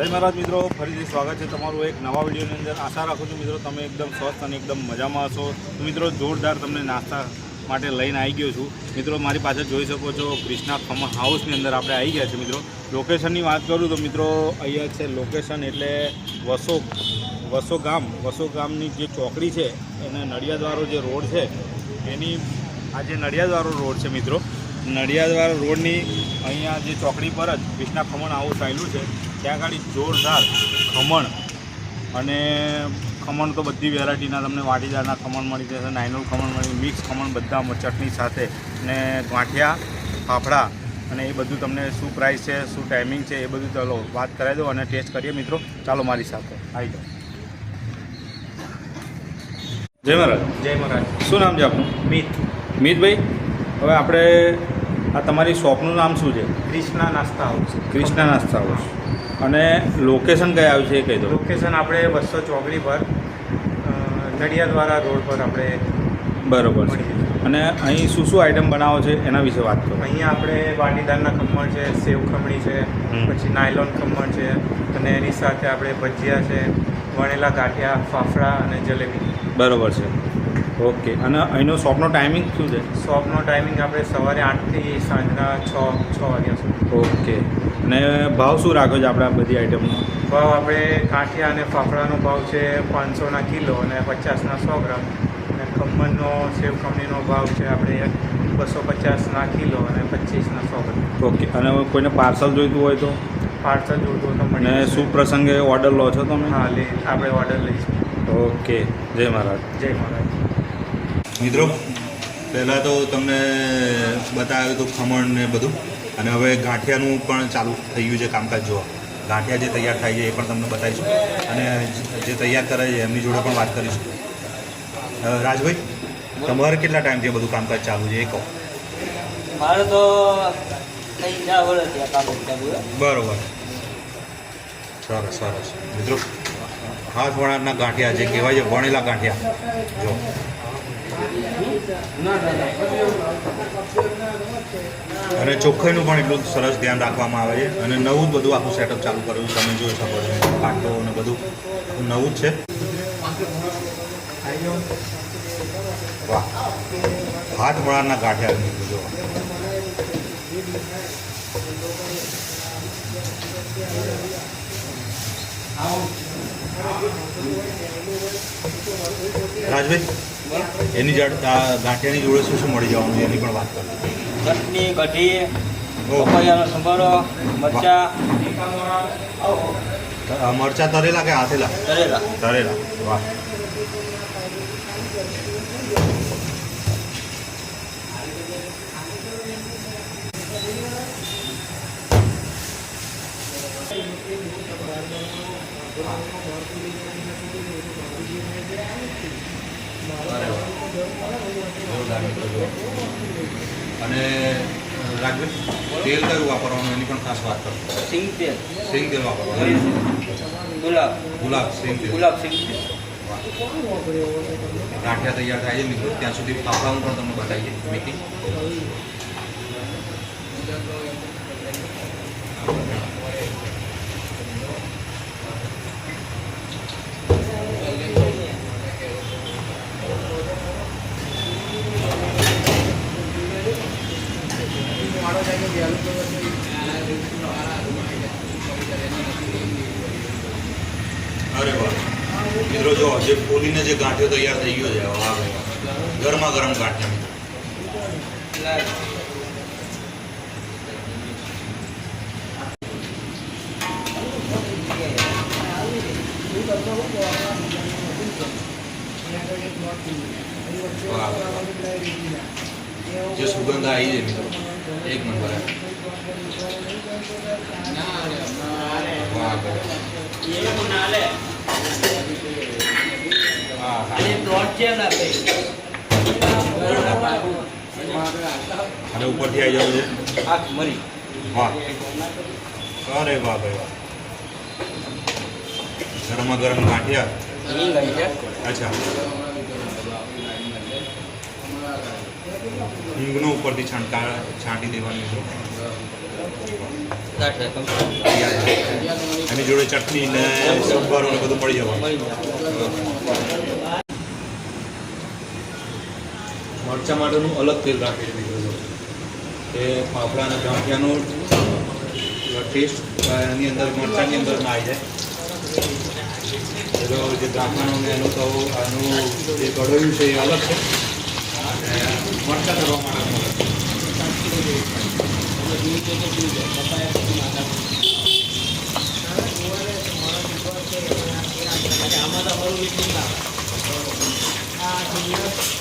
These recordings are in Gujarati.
જય મહારાજ મિત્રો, ફરીથી સ્વાગત છે તમારું એક નવા વિડીયોની અંદર. આશા રાખું છું મિત્રો તમે એકદમ સ્વસ્થ અને એકદમ મજામાં હશો. તો મિત્રો, જોરદાર તમને નાસ્તા માટે લઈને આવી ગયો છું. મિત્રો, મારી પાસે જોઈ શકો છો ક્રિષ્ના ફાર્મ હાઉસની અંદર આપણે આવી ગયા છે મિત્રો. લોકેશનની વાત કરું તો મિત્રો, અહીંયા છે લોકેશન એટલે વસો વસો ગામ વસો ગામની જે ચોકડી છે, એને નડિયાદવાળો જે રોડ છે, એની આ જે નડિયાદવાળો રોડ છે મિત્રો, નડિયાદવાળો રોડની અહીંયા જે ચોકડી પર જ કૃષ્ણા ખમણ હાઉસ આવેલું છે. ત્યાં આગળ જોરદાર ખમણ અને ખમણ તો બધી વેરાયટીના તમને વાટીદારના ખમણ મળી જશે નાઇનોલ ખમણ મળી મિક્સ ખમણ બધા ચટણી સાથે ને ગાંઠિયા ફાફડા અને એ બધું તમને શું પ્રાઇસ છે શું ટાઈમિંગ છે એ બધું ચાલો વાત કરાવી દો અને ટેસ્ટ કરીએ. મિત્રો ચાલો મારી સાથે આવી જાઓ. જય મહારાજ. જય મહારાજ. શું નામ છે આપનું? મિત. મિતભાઈ હવે આપણે આ તમારી શોપનું નામ શું છે? ક્રિષ્ના નાસ્તા હાઉસ ક્રિષ્ના નાસ્તા હાઉસ અને લોકેશન કઈ આવ્યું છે એ કહી દો. લોકેશન આપણે બસો ચોકડી પર નડિયાદવાળા રોડ પર આપણે બરાબર છે. અને અહીં શું શું આઈટમ બનાવો છે એના વિશે વાત કરો. અહીંયા આપણે વાટીદારના ખમણ છે સેવ ખમણી છે પછી નાયલોન ખમણ છે અને એની સાથે આપણે ભજીયા છે વણેલા ગાંઠિયા ફાફડા અને જલેબી. બરોબર છે. ઓકે. અને અહીંનો શોપનો ટાઈમિંગ શું છે? શોપનો ટાઈમિંગ આપણે સવારે આઠથી સાંજના છ છ વાગ્યા સુધી. ઓકે. અને ભાવ શું રાખો છો આપણે આ બધી આઈટમનો ભાવ આપણે કાંઠિયા અને ફાફડાનો ભાવ છે પાંચસોના કિલો અને પચાસના સો ગ્રામ. અને ખમણનો સેવ ખમણીનો ભાવ છે આપણે બસો પચાસના કિલો અને પચીસના સો ગ્રામ. ઓકે અને કોઈને પાર્સલ જોઈતું હોય તો? પાર્સલ જોતું તો મને શું પ્રસંગે ઓર્ડર લો છો તમે? હા લે આપણે ઓર્ડર લઈશું. ઓકે જય મહારાજ. જય મહારાજ. મિત્રો પહેલાં તો તમને બતાવ્યું હતું ખમણ ને બધું. અને હવે ગાંઠિયાનું પણ ચાલુ થઈ ગયું છે કામકાજ જોવા. ગાંઠિયા જે તૈયાર થાય છે એ પણ તમને બતાવીશું. અને જે તૈયાર કરે છે એમની જોડે પણ વાત કરીશું. રાજભાઈ તમારે કેટલા ટાઈમથી બધું કામકાજ ચાલુ છે એ કહો. મારે તો. બરોબર. સરસ સરસ. મિત્રો હાથ વણાટના ગાંઠિયા જે કહેવાય છે વણેલા ગાંઠિયા. જો. અને ચોખ્ખાઈનું પણ એટલું સરસ ધ્યાન રાખવામાં આવે છે. અને નવું જ બધું આખું સેટઅપ ચાલુ કર્યું. તમે જોઈ શકો છો પાટો અને બધું. નવું જ છે. વાહ. હાથ વળાના મિત્રો જો રાજભાઈ? એની ગાંઠિયાની જોડે શું શું મળી જવાનું એની પણ વાત કરો ચટણી કઢી. પપૈયાનો સંભારો મરચા. મરચા તરેલા કે હાથેલા? તરેલા. તરેલા. વાહ Thank વાહ. જોરદાર મિત્રો જુઓ. અને રાજભાઈ તેલ કયું વાપરવાનું? એની પણ ખાસ વાત કરો. સિંગ તેલ. સિંગ તેલ વાપરવાનું. ગુલાબ. ગુલાબ સિંગ તેલ. ગુલાબ સિંગ તેલ. ગાંઠિયા તૈયાર થાય છે મિત્રો. ત્યાં સુધી ફાફડાનું પણ તમને બતાવીએ. મેકિંગ અરે વાહ મિત્રો જો જે જે ગાંઠ્યો તૈયાર થઈ ગયો છે ગરમા ગરમ ગાંઠ્યા. જે સુગંધ આવી છે મિત્રો એક નંબર હે. વાહ ભાઈ હા હા અને ઉપરથી આવી જવું છે. આખ મરી. વાહ. અરે વાહ ભાઈ વાહ. ગરમા ગરમ ગાંઠિયા અચ્છા. હિંગનો ઉપરથી છાંટા છાંટી દેવાની છે. એની જોડે ચટણી ને સંભારો ને બધું મળી જવાનું મળી જાય મરચા માટેનું અલગ તેલ રાખી છે કે ફાફડા અને ગાંઠિયાનો ટેસ્ટ એની અંદર મરચાંની અંદર ના આવી જાય. પેલો જે ગાંઠાનો ને એનું તો આનું જે કડોયું છે એ અલગ છે. મરચાં કરવા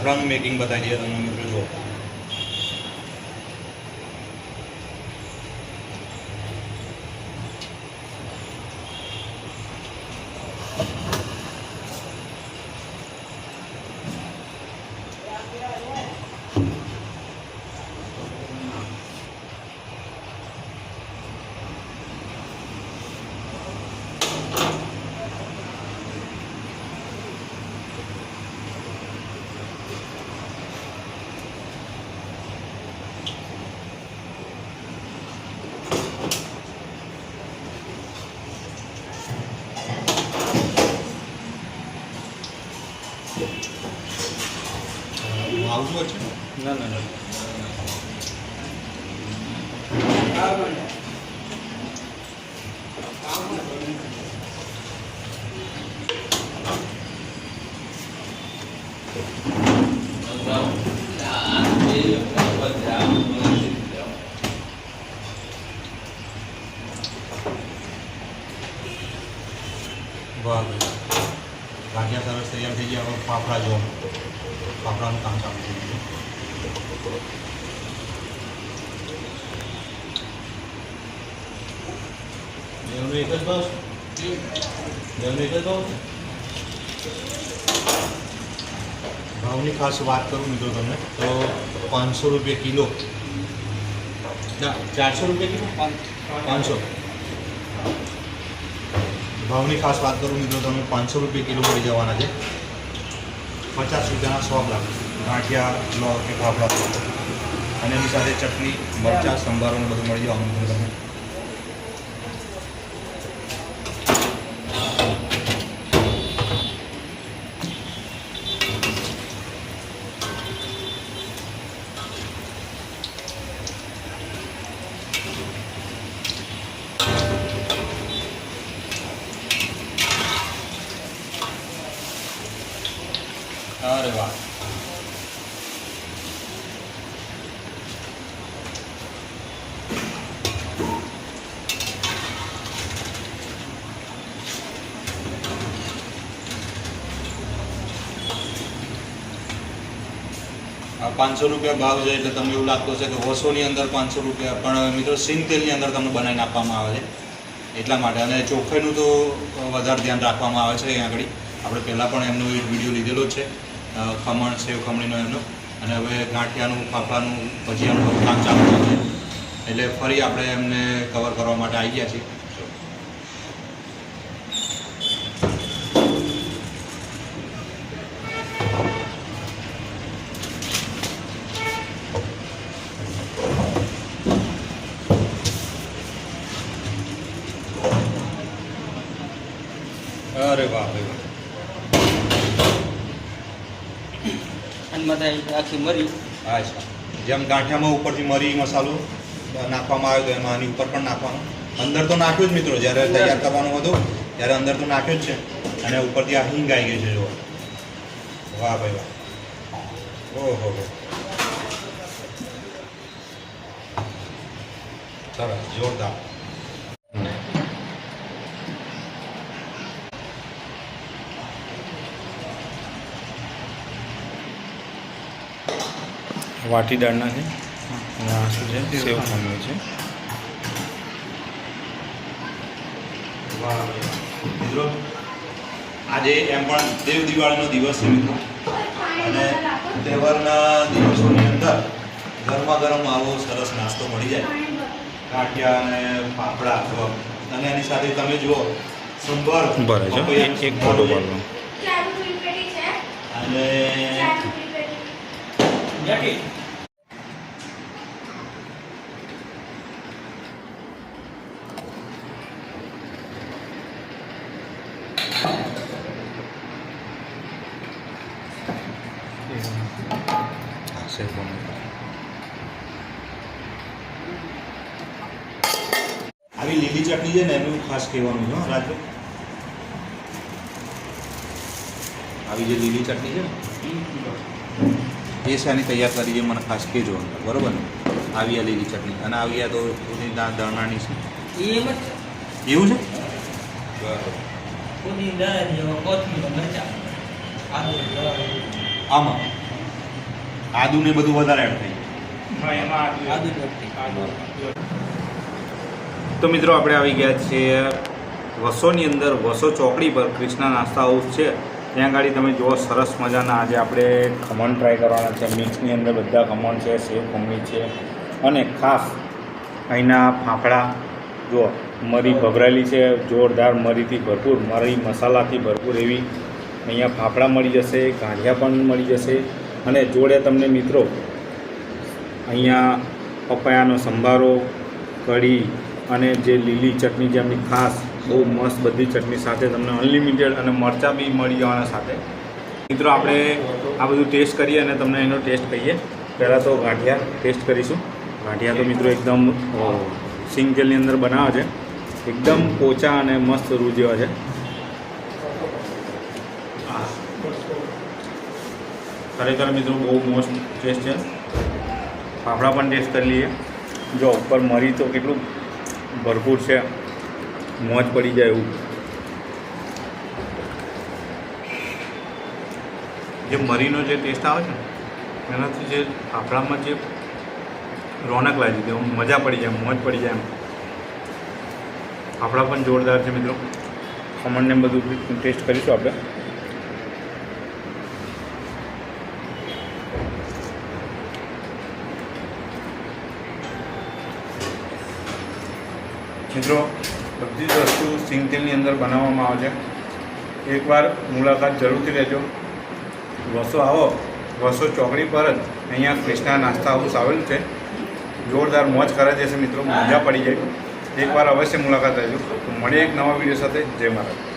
ફાફડાનું મેકિંગ બતાવી દઈએ તમને. મિત્રો જુઓ ભાવ શું છે ના ના ના વાહ ભાઈ ગાંઠિયા સરસ તૈયાર થઈ ગયા હવે ફાફડા જો ફાફડાનું કામ ચાલુ થઈ ગયું. બેવનું એક જ ભાવ છે બેવનું એક જ ભાવ ભાવની ખાસ વાત કરું મિત્રો તમને તો પાંચસો રૂપિયા કિલો. ના ચારસો રૂપિયા કિલો? પાંચસો. ભાવની ખાસ વાત કરું મિત્રો તમે પાંચસો રૂપિયા કિલો મળી જવાના છે. પચાસ રૂપિયાના સો ગ્રામ ગાંઠિયા લો કે ફાફડા અને એની સાથે ચટણી, મરચાં સંભારો બધું મળી જવાનું પાંચસો રૂપિયા ભાવ છે એટલે તમને એવું લાગતું હશે કે વસોની અંદર પાંચસો રૂપિયા, પણ મિત્રો સિંગ તેલની અંદર તમને બનાવીને આપવામાં આવે છે. એટલા માટે. અને ચોખ્ખાઈનું તો વધારે ધ્યાન રાખવામાં આવે છે અહીં આગળ. આપણે પહેલાં પણ એમનો વીડિયો લીધેલો છે. ખમણ સેવ ખમણીનો એમનો. અને હવે ગાંઠિયાનું, ફાફડાનું ભજીયાનું કામ ચાલુ છે. એટલે ફરી આપણે એમને કવર કરવા માટે આવી ગયા છીએ. અરે વાહ ભાઈ વાહ. અને આખી મરી. અચ્છા જેમ ગાંઠિયામાં ઉપરથી મરી મસાલો નાખવામાં આવ્યો એમાં આની ઉપર પણ નાખવાનું. અંદર તો નાખ્યું જ મિત્રો જ્યારે તૈયાર કરવાનું હતું ત્યારે અંદર તો નાખ્યું જ છે. અને ઉપરથી આ હિંગ આવી ગઈ છે જો વાહ ભાઈ વાહ. ઓહો સરસ જોરદાર. વાટી દાળના છે અને આ શું છે? સેવ ખમણ છે. વાહ મિત્રો આજે એમ પણ દેવ દિવાળીનો દિવસ છે મિત્રો. અને તહેવારના દિવસોની અંદર ગરમા ગરમ આવો સરસ નાસ્તો મળી જાય. ગાંઠિયા અને પાપડા અથવા અને એની સાથે તમે જુઓ સંભાર. ભરે છે એક ફોટો છે. પાડવાનો અને આ સેવ આવી લીલી ચટણી છે ને એનું ખાસ કહેવાનું છે રાજુ આવી જે લીલી ચટણી છે ને એ શાની તૈયાર કરી છે મને ખાસ કહેજો બરાબર બરોબર ને? આવી આ લીલી ચટણી અને આવી આ તો દાણાની છે. એમ જ? એવું છે? બરાબર. આમાં? આદુ ને બધું વધારે એડ. થઈ. તો મિત્રો આપણે આવી ગયા છીએ વસોની અંદર વસો ચોકડી પર ક્રિષ્ના નાસ્તા હાઉસ છે. ત્યાં આગળ તમે જુઓ સરસ મજાના આજે આપણે ખમણ ટ્રાય કરવાના છે. મિક્સની અંદર બધા ખમણ છે સેવ ખમણી છે. અને ખાસ અહીંના ફાફડા જુઓ મરી ભભરાયેલી છે જોરદાર મરીથી ભરપૂર મરી મસાલાથી ભરપૂર એવી. અહીંયા ફાફડા મળી જશે ગાંઠિયા પણ મળી જશે. અને જોડે તમને મિત્રો, અહીંયા પપૈયાનો સંભારો, કઢી અને જે લીલી ચટણી જે ખાસ, બહુ મસ્ત બધી ચટણી સાથે તમને અનલિમિટેડ અને મરચાં બી મળી જવાના સાથે. મિત્રો, આપણે આ બધું ટેસ્ટ કરીએ અને તમને એનો ટેસ્ટ કહીએ. પહેલાં તો ગાંઠિયા ટેસ્ટ કરીશું. ગાંઠિયા તો મિત્રો એકદમ સિંગ તેલની અંદર બનાવે છે. એકદમ પોચા અને મસ્ત રૂ જેવા છે. ખરેખર મિત્રો બહુ મોસ્ટ ટેસ્ટ છે. ફાફડા પણ ટેસ્ટ કરી લઈએ. જો ઉપર મરી તો કેટલું ભરપૂર છે. મોજ પડી જાય એવું. જે મરીનો જે ટેસ્ટ આવે છે ને, એનાથી જે ફાફડામાં જે રોનક લાગી દે મજા પડી જાય, મોજ પડી જાય એમ. ફાફડા પણ જોરદાર છે મિત્રો. ખમણને બધું ટેસ્ટ કરીશું આપણે. મિત્રો, બધી જ વસ્તુ સિંગતેલની અંદર બનાવવામાં આવે છે. એકવાર મુલાકાત જરૂરથી લેજો. વસો આવો, વસો ચોકડી પર જ અહીંયા કૃષ્ણા નાસ્તા હાઉસ આવેલું છે. જોરદાર મોજ કરે જશે મિત્રો, મજા પડી જાય. એકવાર અવશ્ય મુલાકાત લેજો. મળીએ એક નવા વીડિયો સાથે. જય મહારાજ